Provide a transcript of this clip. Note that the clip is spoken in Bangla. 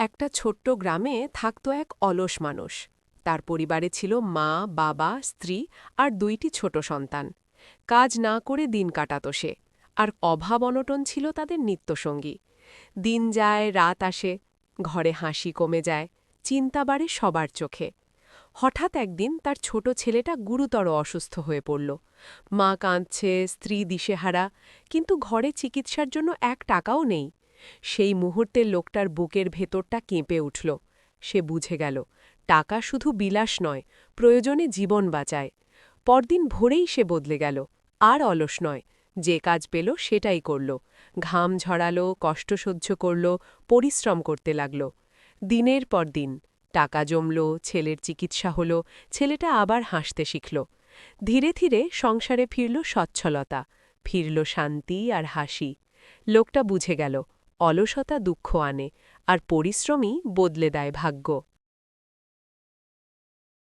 একটা ছোট্ট গ্রামে থাকত এক অলস মানুষ। তার পরিবারে ছিল মা, বাবা, স্ত্রী আর দুইটি ছোট সন্তান। কাজ না করে দিন কাটাত সে, আর অভাব অনটন ছিল তাদের নিত্যসঙ্গী। দিন যায়, রাত আসে, ঘরে হাসি কমে যায়, চিন্তা বাড়ে সবার চোখে। হঠাৎ একদিন তার ছোট ছেলেটা গুরুতর অসুস্থ হয়ে পড়ল। মা কাঁদছে, স্ত্রী দিশেহারা, কিন্তু ঘরে চিকিৎসার জন্য এক টাকাও নেই। সেই মুহূর্তে লোকটার বুকের ভেতরটা কেঁপে উঠল। সে বুঝে গেল, টাকা শুধু বিলাস নয়, প্রয়োজনে জীবন বাঁচায়। পরদিন ভোরেই সে বদলে গেল, আর অলস নয়, যে কাজ পেল সেটাই করল। ঘাম ঝরালো, কষ্ট সহ্য করল, পরিশ্রম করতে লাগল। দিনের পর দিন, টাকা জমল, ছেলের চিকিৎসা হল, ছেলেটা আবার হাসতে শিখল। ধীরে ধীরে সংসারে ফিরল সচ্ছলতা, ফিরল শান্তি আর হাসি। লোকটা বুঝে গেল অলসতা দুঃখ আনে আর পরিশ্রমই বদলে দেয় ভাগ্য।